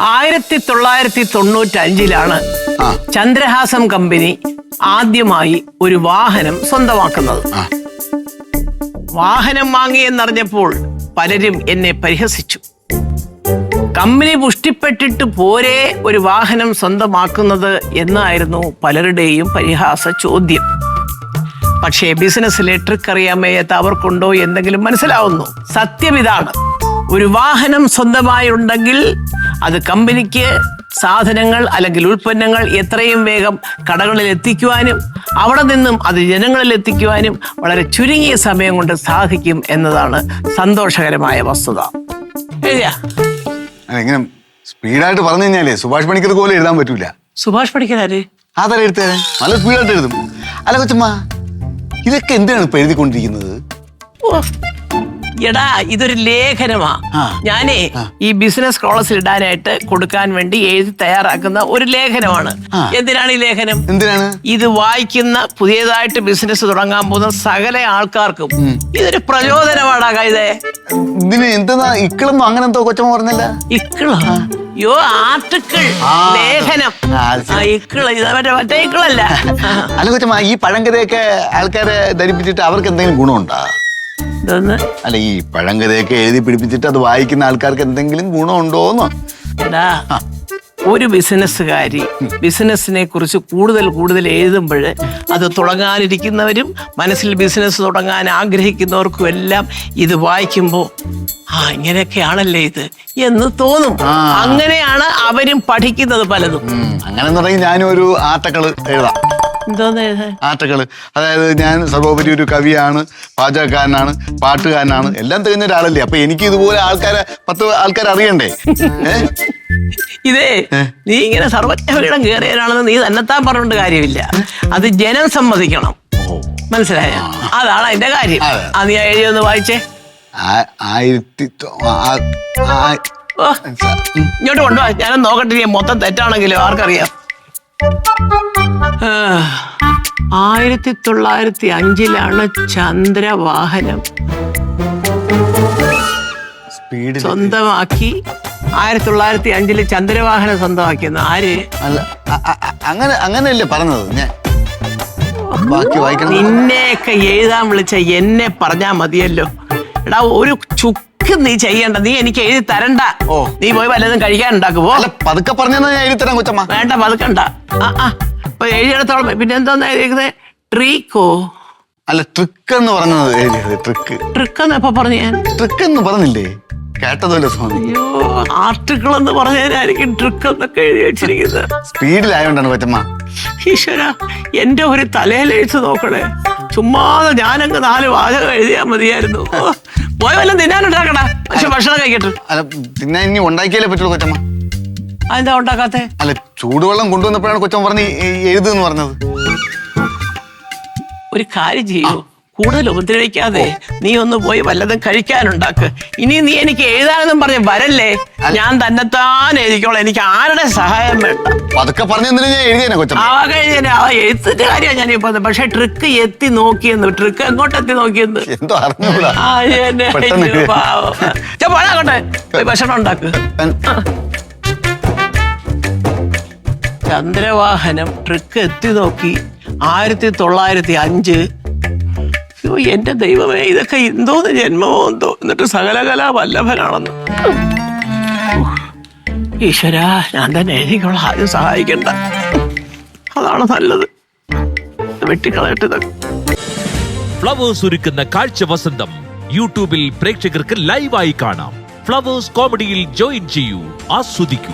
ആയിരത്തി തൊള്ളായിരത്തി തൊണ്ണൂറ്റി അഞ്ചിലാണ് ചന്ദ്രഹാസം കമ്പനി ആദ്യമായി ഒരു വാഹനം സ്വന്തമാക്കുന്നത്. വാഹനം വാങ്ങിയെന്നറിഞ്ഞപ്പോൾ പലരും എന്നെ പരിഹസിച്ചു. കമ്പനി പുഷ്ടിപ്പെട്ടിട്ട് പോരെ ഒരു വാഹനം സ്വന്തമാക്കുന്നത് എന്നായിരുന്നു പലരുടെയും പരിഹാസ ചോദ്യം. പക്ഷേ ബിസിനസ്സിലെ ട്രിക്ക് അറിയാൻ വയ്യാത്ത അവർക്കുണ്ടോ എന്തെങ്കിലും മനസ്സിലാവുന്നു. സത്യം ഇതാണ് ഒരു വാഹനം സ്വന്തമായി ഉണ്ടെങ്കിൽ അത് കമ്പനിക്ക് സാധനങ്ങൾ അല്ലെങ്കിൽ ഉൽപ്പന്നങ്ങൾ എത്രയും വേഗം കടകളിൽ എത്തിക്കുവാനും അവിടെ നിന്നും അത് ജനങ്ങളിൽ എത്തിക്കുവാനും വളരെ ചുരുങ്ങിയ സമയം കൊണ്ട് സാധിക്കും എന്നതാണ് സന്തോഷകരമായ വസ്തുത. സ്പീഡായിട്ട് പറഞ്ഞു കഴിഞ്ഞാലേ സുഭാഷ് പണിക്കർ പോലെ എഴുതാൻ പറ്റൂല. സുഭാഷ് എഴുത്തേ? നല്ല സ്പീഡായിട്ട് എഴുതും. അല്ല കൊച്ചമ്മ ഇതൊക്കെ എന്തിനാണ് ഇപ്പൊ എഴുതിക്കൊണ്ടിരിക്കുന്നത്? എടാ ഇതൊരു ലേഖനമാ. ഞാനേ ഈ ബിസിനസ് കോളേജിൽ ഇടാനായിട്ട് കൊടുക്കാൻ വേണ്ടി എഴുതി തയ്യാറാക്കുന്ന ഒരു ലേഖനമാണ്. എന്തിനാണ് ഈ ലേഖനം? എന്തിനാണ്? ഇത് വായിക്കുന്ന പുതിയതായിട്ട് ബിസിനസ് തുടങ്ങാൻ പോകുന്ന സകല ആൾക്കാർക്കും. ഇതൊരു പ്രചോദനമാടാ കൈതേ ഇതിന് എന്താ ഇക്കളും അങ്ങനെ എന്തോ കൊച്ചമ്മ പറഞ്ഞില്ല? ഇക്കിള? യോ ആർട്ടിക്കിൾ ലേഖനം. മറ്റേ മറ്റേ ഇക്കിളല്ല. അല്ല കൊച്ചമ്മ ഈ പഴങ്കഥയൊക്കെ ആൾക്കാരെ ധരിപ്പിച്ചിട്ട് അവർക്ക് എന്തെങ്കിലും ഗുണമുണ്ടോ? ഇതൊന്ന് അല്ല ഈ പഴങ്കഥയൊക്കെ എഴുതി പിടിപ്പിച്ചിട്ട് അത് വായിക്കുന്ന ആൾക്കാർക്ക് എന്തെങ്കിലും ഗുണമുണ്ടോന്ന്? എടാ ഒരു ബിസിനസ്സുകാരി ബിസിനസ്സിനെ കുറിച്ച് കൂടുതൽ കൂടുതൽ എഴുതുമ്പോൾ അത് തുടങ്ങാനിരിക്കുന്നവരും മനസ്സിൽ ബിസിനസ് തുടങ്ങാൻ ആഗ്രഹിക്കുന്നവർക്കും എല്ലാം ഇത് വായിക്കുമ്പോൾ ആ ഇങ്ങനെയൊക്കെയാണല്ലേ ഇത്? എന്ന് തോന്നും. അങ്ങനെയാണ് അവരും പഠിക്കുന്നത് പലതും. അങ്ങനെ തുടങ്ങി ഞാനും ഒരു ആട്ടക്കൾ എഴുതാം. ആർട്ടക്കൾ അതായത് ഞാൻ സർവോപരി ഒരു കവിയാണ് പാചകക്കാരനാണ് പാട്ടുകാരനാണ് എല്ലാം തികഞ്ഞ ഒരാളല്ലേ? അപ്പൊ എനിക്ക് ഇതുപോലെ ആൾക്കാരെ പത്ത് ആൾക്കാർ അറിയണ്ടേ? ഇതേ നീ ഇങ്ങനെ സർവജ്ഞപീഠം കയറിയവരാണെന്ന് നീ തന്നെത്താൻ പറഞ്ഞിട്ട് കാര്യമില്ല. അത് ജനം സമ്മതിക്കണം. മനസ്സിലായ? അതാണ് അതിന്റെ കാര്യം. അതെ. ആ നീ എഴുതി ഒന്ന് വായിച്ചേ. ആയിരത്തി ഇങ്ങോട്ട് കൊണ്ടുപോവാ ഞാനും നോക്കട്ടെ മൊത്തം തെറ്റാണെങ്കിലും ആർക്കറിയാം. ആയിരത്തി തൊള്ളായിരത്തി അഞ്ചിലാണ് ചന്ദ്രവാഹനം സ്വന്തമാക്കി ആയിരത്തി തൊള്ളായിരത്തി അഞ്ചിൽ ചന്ദ്രവാഹനം സ്വന്തമാക്കിയെന്ന്. ആര്? അല്ല അങ്ങനെ അങ്ങനെയല്ലേ പറഞ്ഞത്? ഞാൻ ബാക്കി വായിക്കണം. നിന്നെയൊക്കെ എഴുതാൻ വിളിച്ച എന്നെ പറഞ്ഞാ മതിയല്ലോ. എടാ ഒരു ചുക്ക് നീ ചെയ്യണ്ട നീ എനിക്ക് എഴുതി തരണ്ട. ഓ. നീ പോയി വല്ലതും കഴിക്കാൻ ഉണ്ടാക്കുവോ അല്ല പതുക്കെ പറഞ്ഞു ഞാൻ എഴുതി തരാം കൊച്ചമ്മ. വേണ്ട പതുക്കണ്ട. ആ ആ. ഇപ്പൊ എഴുതിയെടുത്തോളം. പിന്നെ എന്തോന്നാ എഴുതിയത് ട്രീക്കോ അല്ല ട്രിക്ക് എന്ന് പറഞ്ഞത് എഴുതിയത് ട്രിക്ക് ട്രിക്ക് എന്ന് എപ്പോ പറഞ്ഞു ഞാൻ? ട്രിക്ക് എന്ന് പറഞ്ഞില്ലേ? കേട്ടതല്ലേ സ്വാമി? അയ്യോ ആർട്ടിക്കിൾ എന്ന് പറഞ്ഞതിനായിരിക്കും ട്രിക്ക് എന്നൊക്കെ എഴുതി വെച്ചിരിക്കുന്നത്. സ്പീഡിലായോണ്ടാണ് കൊച്ചമ്മ. ഈശ്വര എന്റെ ഒരു തലയിൽ എഴുത്ത് നോക്കണേ. ചുമ്മാതെ ഞാനങ്ങ് നാല് വാചകം എഴുതിയാ മതിയായിരുന്നു. പോയി വല്ലതും തിന്നാനുണ്ടാക്കടാ. പക്ഷെ ഭക്ഷണം കഴിക്കട്ടെ. അല്ല ഇനി ഉണ്ടാക്കിയാലേ പറ്റുള്ളൂ കൊച്ചമ്മ? അതെന്താ ഉണ്ടാക്കാത്തെ? അല്ല ചൂടുവെള്ളം കൊണ്ടുവന്നപ്പോഴാണ് കൊച്ചമ്മ പറഞ്ഞ് ഈ- എഴുതെന്ന് പറഞ്ഞത്. ഒരു കാര്യം ചെയ്യൂ. കൂടുതൽ ഉപദ്രവിക്കാതെ നീ ഒന്ന് പോയി വല്ലതും കഴിക്കാനുണ്ടാക്ക്. ഇനി നീ എനിക്ക് എഴുതാനെന്നും പറഞ്ഞ് വരല്ലേ? ഞാൻ തന്നെത്താൻ എഴുതിക്കോളാം. എനിക്ക് ആരുടെ സഹായം വേണ്ട. പറഞ്ഞെന്തിനാ ഞാൻ ആ കഴിഞ്ഞ ആ എഴുത്തിന്റെ കാര്യമാണ് ഞാൻ ഇപ്പൊ പക്ഷെ ട്രിക്ക് എത്തി നോക്കിയെന്ന്. ട്രിക്ക് എങ്ങോട്ട് എത്തി നോക്കിയെന്ന്? എന്തോ അറിഞ്ഞൂടാ. ആ, എന്നെ പെട്ടെന്ന് പാവം. പോയി ഭക്ഷണം ഉണ്ടാക്ക്. ചന്ദ്രവാഹനം ട്രിക്ക് എത്തി നോക്കി. ആയിരത്തി തൊള്ളായിരത്തി അഞ്ച് അയ്യോ ദൈവമേ ഇതൊക്കെ എന്തോന്ന് ജന്മമോ എന്തോ എന്നിട്ട് സകലകലാ വല്ലഭനാണെന്ന് ഈശ്വരാ ഞാൻ തന്നെ എനിക്കുള്ള ആരും സഹായിക്കണ്ട. അതാണ് നല്ലത്. വെട്ടിക്കളയട്ടത് ഇതൊക്കെ. ഫ്ലവേഴ്സ് ഒരുക്കുന്ന കാഴ്ച വസന്തം. യൂട്യൂബിൽ പ്രേക്ഷകർക്ക് ലൈവായി കാണാം. ഫ്ലവേഴ്സ് കോമഡിയിൽ ജോയിൻ ചെയ്യൂ. ആസ്വദിക്കൂ.